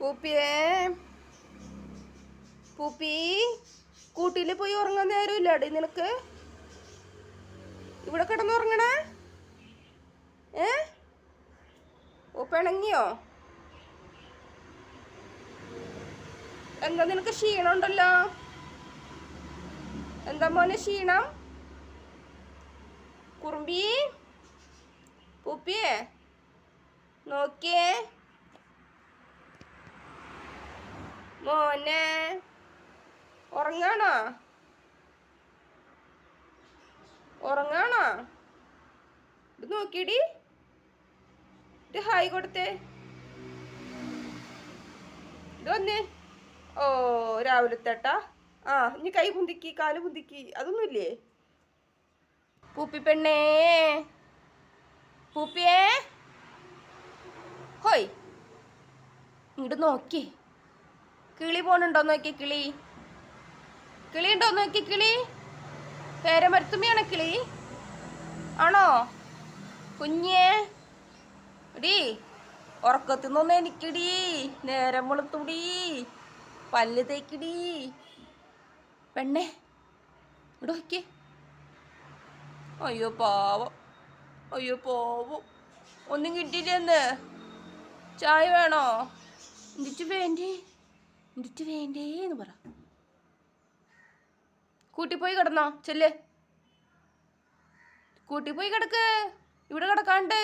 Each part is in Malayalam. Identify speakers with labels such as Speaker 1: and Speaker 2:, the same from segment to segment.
Speaker 1: പൂപ്പിയേ പൂപ്പി കൂട്ടിയിൽ പോയി ഉറങ്ങാൻ നേരമില്ല അടി നിനക്ക്? ഇവിടെ കിടന്നുറങ്ങണേ ഏ? ഉപ്പിണങ്ങിയോ പിണങ്ങിയോ എന്താ നിനക്ക് ക്ഷീണം ഉണ്ടല്ലോ? എന്താ മോനെ ക്ഷീണം? കുറുമ്പി? പൂപ്പിയേ? നോക്കിയേ? മോനെ. ഉറങ്ങാണോ? ഉറങ്ങാണോ? ഇത് നോക്കിയിടി. ഇത് ഹായ് കൊടുത്തേ. ഇത് വന്നേ. ഓ രാവിലത്തേട്ടാ. ആ ഇനി കൈ പുന്തിക്കി കാൽ പുന്തിക്കി അതൊന്നുമില്ലേ? പൂപ്പി പെണ്ണേ പൂപ്പിയേ. ഹോയ്. ഇങ്ങോട്ട് നോക്കി. കിളി പോണുണ്ടോ നോക്കി കിളി? കിളി ഉണ്ടോ നോക്കി കിളി? പേരമരുത്തുമ്മയാണോ കിളി? ആണോ? കുഞ്ഞേ. ഡീ ഉറക്കത്തിൽ നിന്നൊന്ന് എനിക്കിടി നേരം വെളുത്തുടി. പല്ല് തേക്കിടി. പെണ്ണേ ഇവിടെ നോക്കി അയ്യോ പാവം. അയ്യോ പോവും. ഒന്നും കിട്ടിയില്ലെന്ന്. ചായ വേണോ? എന്തിച്ചു വേണ്ടേ? എന്തിട്ട് വേണ്ടേ എന്ന് പറ. കൂട്ടിപ്പോയി കിടന്നോ ചെല്ല്. കൂട്ടിപ്പോയി കിടക്ക്. ഇവിടെ കിടക്കാണ്ട്.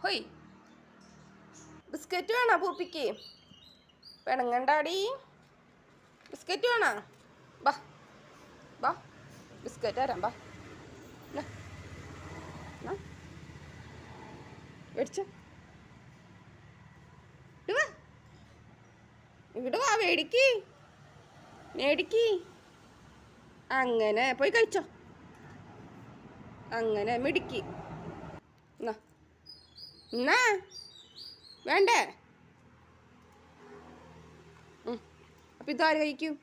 Speaker 1: ഹൊയ്. ബിസ്ക്കറ്റ് വേണോ പൂപ്പിക്ക്? പിണങ്ങണ്ടാടി. ബിസ്ക്കറ്റ് വേണോ? ബാ. ബാ. ബിസ്ക്കറ്റ് തരാം ബാ. മേടിച്ചോ ഇങ്ങട് വാ ഇങ്ങോട്ട് വാ മേടിക്ക്. മേടിക്ക്. അങ്ങനെ പോയി കഴിച്ചോ. അങ്ങനെ മിടിക്ക്. എന്നാ വേണ്ടേ. അപ്പൊ ഇതാര് കഴിക്കും?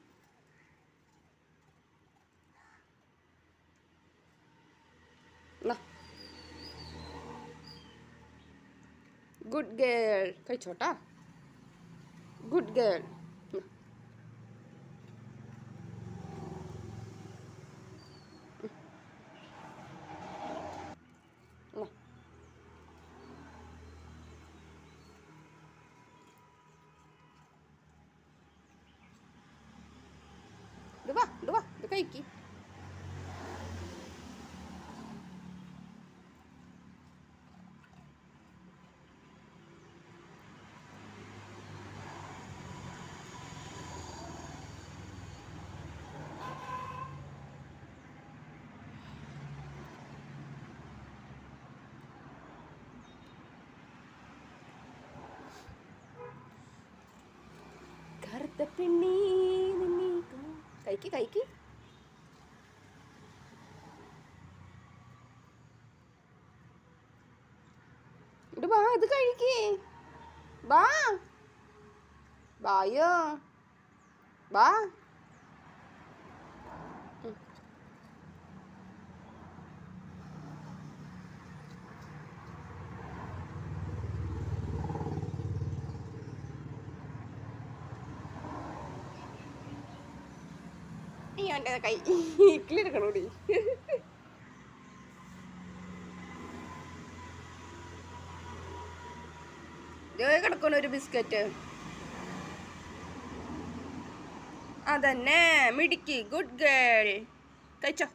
Speaker 1: ഗുഡ് ഗേൾ കഴിച്ചോട്ടാ? ഗുഡ് ഗേൾ ഇത് വാ ഇത് വാ ഇത് കഴിക്ക് പെണ്ണീ നിന്നെ കഴിക്ക് കഴിക്ക്. ഇവിടെ വാ ഇത് കഴിക്ക്. വാ. വായോ. വാ. അവന്റെ കൈ. ഇക്കിലെടുക്കണോടി ഇതേ കിടക്കണ ഒരു ബിസ്ക്കറ്റ്. അതന്നെ മിടുക്കി ഗുഡ് ഗേൾ. കഴിച്ചോ?